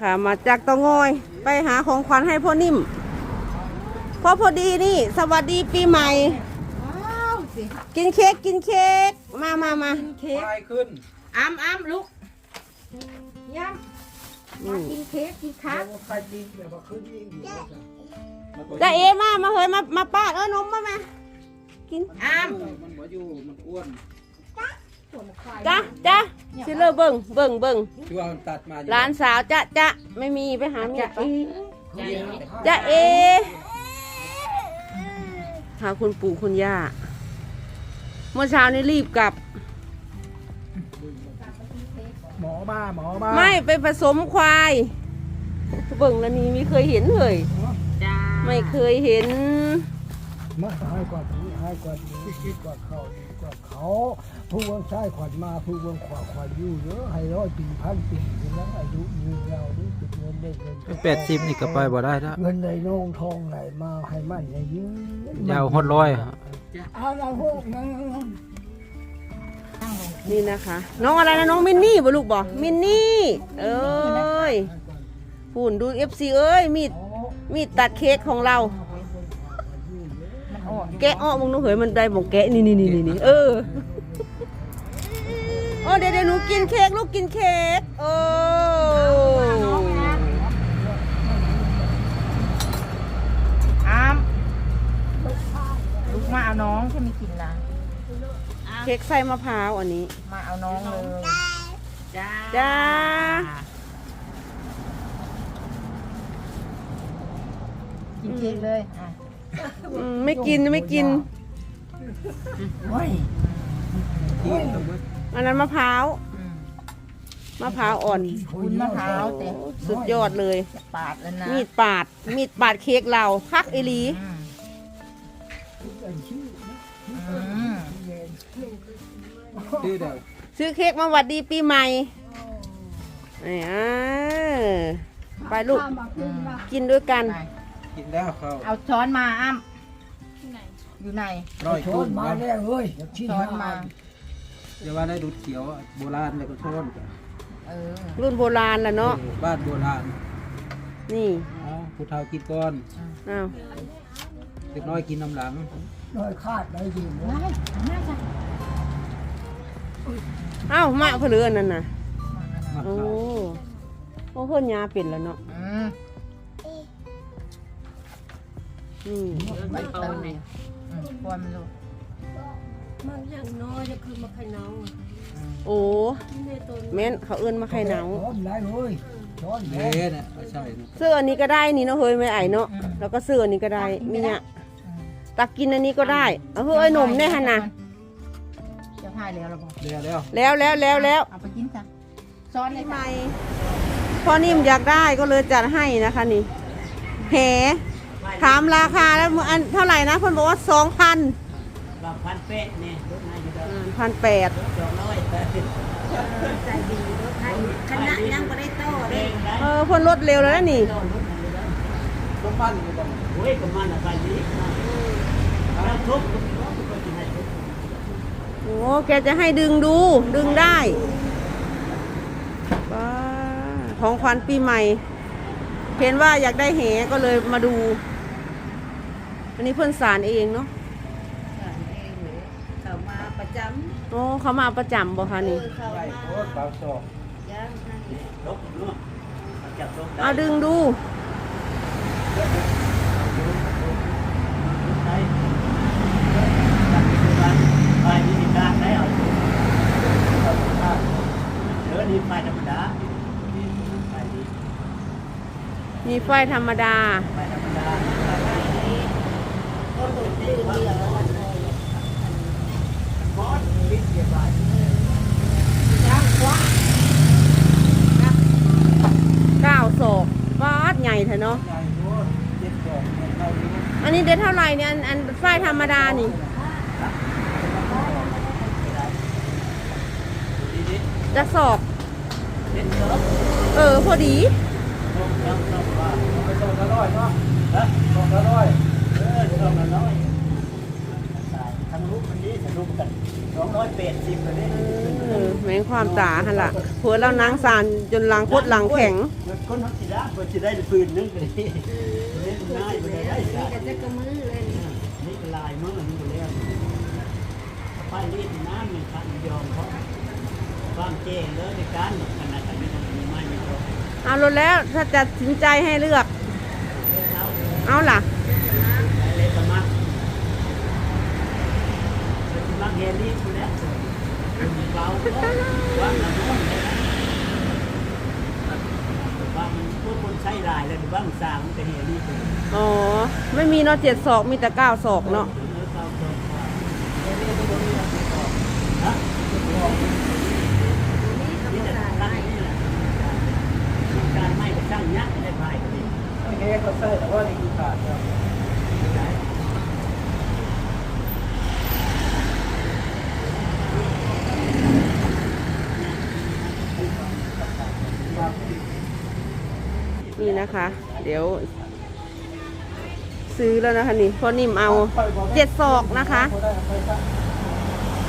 ค่ะ มาจากเตางอย ไปหาของขวัญให้พ่อนิ่มเพราะพอดีนี่ สวัสดีปีใหม่ ว้าวสิกินเค้กกินเค้กมามามาเค้กไฟขึ้นอ้ำอ้ำลุกย่อืมำกินเค้กกินคักไฟดินแบบว่าขึ้นยิ่งอยู่จะเอมามาเฮ้ยมามาป้าดเออนมมามากินอ้ำมันหัวอยู่มันอ้วน จ้ะจ้ะสิเลอเบิ่งเบิ่งเบิ่งช่วงตัดมาหลานสาวจ้ะจ้ะไม่มีไปหาเมียไปใหญ่จ้ะเอ หาคุณปู่คุณย่า เมื่อเช้านี้รีบกลับ หมอบ้าหมอบ้าไม่ไปผสมควายเบิ่งแล้วนี่ไม่เคยเห็นเลยจ้าไม่เคยเห็นมาให้กว่านี้ให้กว่านี้คิดกว่าเขาดีก ว่าเขาผู้วงใช้ขวัญมาผู้วงขวาขวัญอยู่เยอะให้ร้อยปีพันปีแล้วอายุยืนยาวนี่ติดเงินได้เงินแปดสิบนี่ก็ไปบ่ได้แล้วเงินในนองทองไหลมาให้มันให้ยืนยาวหดร้อยเอาละพวกนั้นนี่นะคะ น้องอะไรนะน้องมินนี่บ่ลูกบ่มินนี่เอ้ยพูนดูเอฟซีเอ้ยมีดมีดตัดเค้กของเรามันอ่อน แกะอ้อมึงหนูเหยมันได้บอกแกะนี่นี่นี่นี่นี่เออโอ้เดี๋ยวเดี๋ยวหนูกินเค้กลูกกินเค้กโอ้อ้ำลุกมาเอาน้องที่ไม่กินนะเค้กใส่มะพร้าวอันนี้ มาเอาน้องเลยจ้าจ้ากินเค้กเลยอะ อืมไม่กินไม่กิน โอ้ยอันนั้นมะพร้าวอืมมะพร้าวอ่อน คุณมะพร้าวเต็มสุดยอดเลย ปาดแล้วนะมีดปาด มีดปาดเค้กเราคักเอหลี อืมอืมชื่อเดียวซื้อเค้กมาหวัดดีปีใหม่นี่อ่าไปลูกอืมกินด้วยกัน ไป กินแล้วเขาเอาช้อนมาอ้ำอยู่ไหนร้อยชกุ้นงมาแล้วเฮ้ยชี้ช้อนมา เดี๋ยวว่าได้ดูดเขียวอะโบราณเลยก็ช้อนกันเออรุ่นโบราณแล้วเนาะ บ้านโบราณนี่เอาผู้เฒ่ากินก่อนอ้าวเด็กน้อยกินน้ำหลังน้อยคาดได้ยินได้น่าจะอ้าวมะเพลือนั่นน่ะมะโอ้ขามโอ้เพิ่นยาเป็นแล้วเนาะ อืม อืมใบเตยอืมควรมันลูกมันอย่างน้อยจะคือมาไข่เน่าโอ้ในตัวแม่นเขาเอิ้นมาไข่หนาวช้อนได้เฮ้ยช้อนเละเนี่ยไม่ใช่นะเสื้ออันนี้ก็ได้นี่เนาะเฮ้ยไม่ไอเนาะแล้วก็เสื้ออันนี้ก็ได้มีเนี่ยอืมตักกินอันนี้ก็ได้เอาเฮ้ยหนมเนี่ยฮะนะจะพายแล้วหรือเปล่าเละแล้วแล้วแล้วแล้วแล้วเอาไปกินจ้ะช้อนเลยปีใหจ้ะม่พ่อนิ่มอยากได้ก็เลยจัดให้นะคะนี่แห ถามราคาแล้วอันเท่าไหร่นะเพิ่นบอกว่าสองพันบางพันเป๊ะเนี่ยรถนายอยู่ดอกพันแปดสองร้อยแต่คณะยังก็ได้โตเลยเออเพิ่นลดเร็วแล้วนะนี่ต้มมันอยู่บ่โอ้ยประมาณอะไรนี้แล้วทุบก็กินให้ทุบโอ้แกจะให้ดึงดูดึงได้ป้าของขวัญปีใหม่ เห็นว่าอยากได้แหก็เลยมาดู อันนี้เพื่อนสารเองเนาะเขามาประจโอ้เขามาประจำบ่คะนี่ำเขาไก่มาโคตรเบาศอกย่างนั่นทุบเนาะจับทุบได้เอาดึงดูได้จับทุบได้ไปนี่มีการได้เอาเดินนี่ไปธรรมดาไปดีมีไฟธรรมดา ไปธรรมดา ก็หลุดดื้อ เก้าศอกฟาดใหญ่เถอะเนาะ อันนี้เด็ดเท่าไหร่เนี่ย อันอันไฟธรรมดานี่ จะศอกเด็ดเนาะเออ พอดีต้องต้องต้องว่า ไปส่งละ ร้อยเนาะฮะส่งละร้อยเออต้องละน้อยตายทำลูกมันนี้สนุกกันสองร้อยแปดสิบเลยเนี่ยเออแม่งความตาหั่นล่ะผัวเรานางสารจนหลังพดหลังแข็งคนทักษิณะเพื่อจะได้ปืนนึงก็ดีเล่นง่ายไปได้จ้ะแต่จะกระมือเลยนี่ก็ลายมือนี่ก็แล้วไปรีดน้ำมันขันยอมเพราะความเจ๊งเลยในการขนาดนี้มันมีไม่มีตัวเอาลดแล้วถ้าจะตัดสินใจให้เลือก เอาล่ะ อะไรสมัครสมัครเฮลี่คุณแล้วเบาก็ว่างละมุนเลยว่ามันพวกคนใช้ลายเลย บ้างสร้างมันจะเฮลี่คุณอ๋อ ไม่มีเนาะเจ็ดศอกมีแต่เก้าศอกเนาะ นี่จะตั้งนี่แหละการไม่ไปตั้งยักษ์ได้ไพ่ก็ดี ไม่แค่เขาใส่แต่ว่านี่คือขาดครับ นี่นะคะ เดี๋ยว ซื้อแล้วนะคะนี่พอนิ่มเอาเจ็ดศอกนะคะ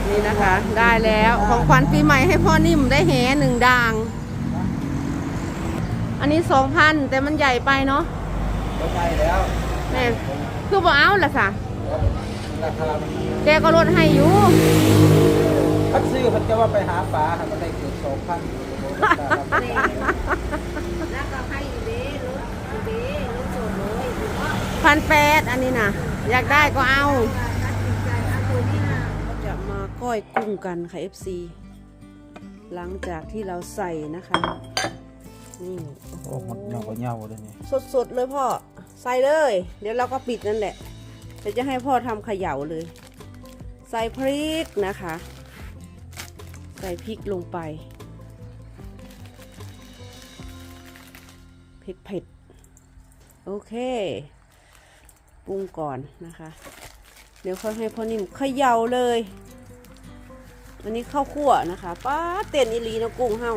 นี่นะคะ ได้แล้วของขวัญปีใหม่ให้พ่อนิ่มได้แหหนึ่งด่าง อันนี้สองพันแต่มันใหญ่ไปเนาะก็ใช่แล้วแม่คือบ่เอาละสะราคามันแกก็ลดให้อยู่พัดซื้อพัดจะว่าไปหาปลาหาก็ได้เกือบสองพัน แล้วก็ให้อยู่เด้รถอยู่เด้รถสดเลยหรือว่า พันแปดอันนี้นะอยากได้ก็เอาตัดสินใจเอาตัวนี้นะจะมาก้อยกุ้งกันค่ะ FC หลังจากที่เราใส่นะคะ นี่โอ้หมดเงาก็เงาเลยนี่สดๆเลยพ่อ ใส่เลย เดี๋ยวเราก็ปิดนั่นแหละเดี๋ยวจะให้พ่อทำเขย่าเลย ใส่พริกนะคะ ใส่พริกลงไป เผ็ดเผ็ดๆโอเค ปรุงก่อนนะคะ เดี๋ยวค่อยให้พ่อนิ่มเขย่าเลยอันนี้ข้าวคั่วนะคะป้าเต้นอีหลีเนาะกุ้งเฮา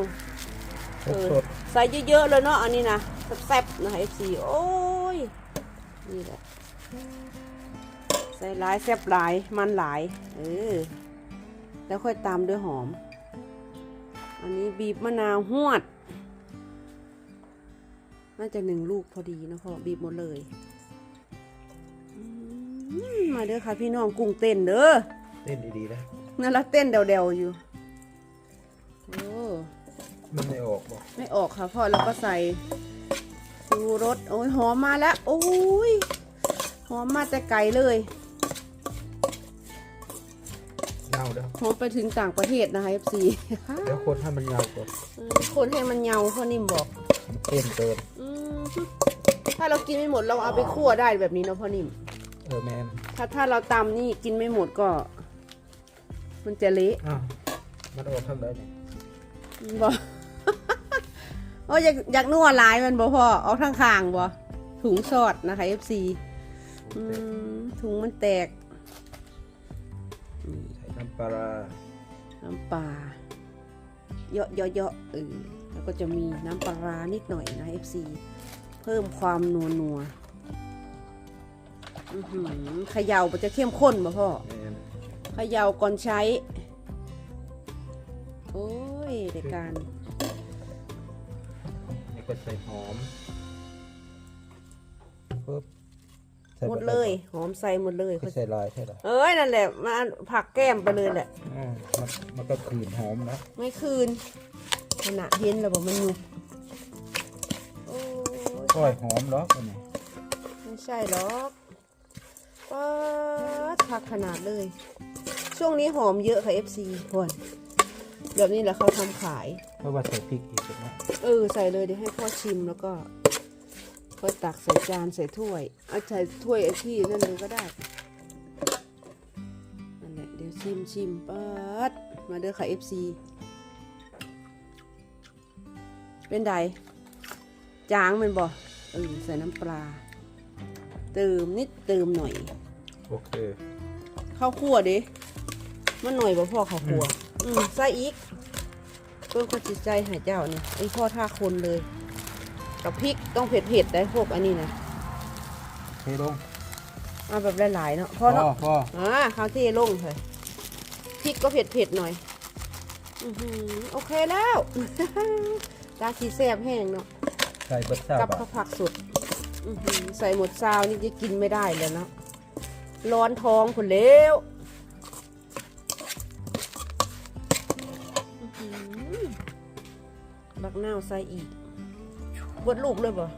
เออสดใส่เยอะๆเลยเนาะอันนี้นะแซ่บๆนะคะ FC โอ้ยนี่แหละใส่หลายแซ่บหลายมันหลายเออแล้วค่อยตามด้วยหอม อันนี้บีบมะนาวหวด น่าจะหนึ่งลูกพอดีนะพ่อบีบหมดเลยอื มมาเด้อค่ะพี่น้องกุ้งเต้นเด้อๆเต้นดีๆนะนั่นละเต้นเดวๆอยู่โอ้มันไม่ออกบอกไม่ออกค่ะพ่อแล้วก็ใส่ชูรสโอ้ยหอมมาแล้ว โอ้ยหอมมาแต่ไกลเลยเงาเด้อหอมไปถึงต่างประเทศนะคะ FC เดี๋ยวคนให้มันเงาก่อนอืมคนให้มันเงาพ่อนิ่มบอกมันเต้นเกินอืมถ้าเรากินไม่หมดเราเอาไปคั่วได้แบบนี้เนาะพ่อนิ่มเออแมนถ้าถ้าเราตำนี่กินไม่หมดก็ มันจะเละอ้าวมันออกทางไหนเนี่ยบอกโอ้ยอยากอยากนัวหลายมันบ่พ่อเอาทางข้างบ่ถุงสอดนะคะ FC อืมถุงมันแตกใส่น้ำปลาร้าน้ำปลาเยอะเยอะเยอะเออแล้วก็จะมีน้ำปลาร้านิดหน่อยนะ FC เพิ่มความนัวนัว อื้อหือเขย่ามันจะเข้มข้นบ่พ่อแมนเขย่าก่อนใช้ โอ้ยเด็กการนี่ก็ใส่หอมปึ๊บใส่หมดเลย หอมใส่หมดเลย ไม่ใส่ลายใช่หรอเอ้ยนั่นแหละมาผักแก้มไปเลยแหละอืมมันมันก็คืนหอมนะไม่คืนขณะเห็นแล้วบอกมันยุบโอ้ยก้อยหอมเหรออันนี้ไม่ใช่หรอก ป๊าดผักขนาดเลย ช่วงนี้หอมเยอะค่ะ FC พวนแบบนี้แหละเขาทำขาย เพราะว่าใส่พริกอีกนะ เออ ใส่เลยเดี๋ยวให้พ่อชิมแล้วก็ค่อยตักใส่จานใส่ถ้วยเอาใส่ถ้วยไอ้ที่นั่นเลยก็ได้นั่นแหละเดี๋ยวชิมชิมปัดมาเด้อค่ะ FC เป็นไดจางแมันบ่เออใส่น้ำปลา เติมนิดเติมหน่อย โอเคข้าวคั่วดิมันหน่อยบ่พ่อข้าวคั่ว อืมใส่อีกเพิ่มความจิตใจใหายเจ้าเนี่ยไอพ่อท่าคนเลย กับพริกต้องเผ็ดๆได้พวกอันนี้นะเทลงเอาแบบหลายๆเนาะพพออเนาะพออ่าข้าวที่ลงเลยพริกก็เผ็ดเผ็ดๆหน่อยอื้อหือโอเคแล้วตาสีแซ่บแห้งเนาะใส่เบิดซากับบะข้าวผักสดอื้อหือ ใส่หมดซาวนี่จะกินไม่ได้เลยนะร้อนท้องผุนเล้วอื้อหือบักนาวใส่อีกบดลูกเลยป่ะ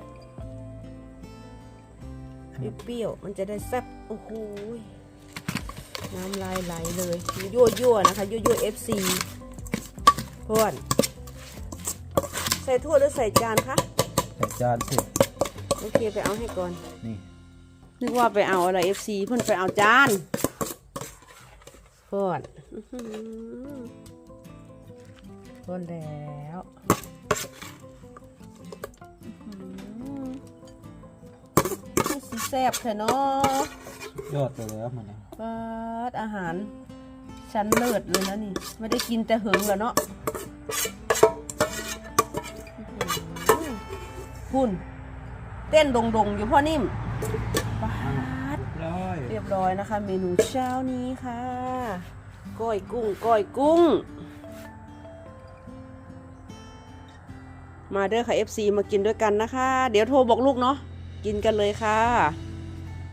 เปรี้ยวมันจะได้แซ่บโอ้โหยน้ำลายไหลเลยยั่วๆนะคะ ยั่วๆ FC เพื่อนใส่ถ้วยหรือใส่จานคะ ใส่จานสิ โอเคไปเอาให้ก่อน นี่ นึกว่าไปเอาอะไร FC เพื่อนไปเอาจานเพื่อนอื้อหือเพื่อนแล้วอื้อหือนี่สิแซ่บเถอะเนาะยอดไปแล้วมันเนี่ยเปิดอาหารชั้นเลิศเลยนะนี่ ไม่ได้กินแต่เหิงแล้วเนาะอื้อหือหุ่น เต้นดงๆ อยู่พ่อนิ่มปาดร้อยเรียบร้อยนะคะ เมนูเช้านี้ค่ะก้อยกุ้งก้อยกุ้ง มาเด้อค่ะ FC มากินด้วยกันนะคะ เดี๋ยวโทรบอกลูกเนาะกินกันเลยค่ะ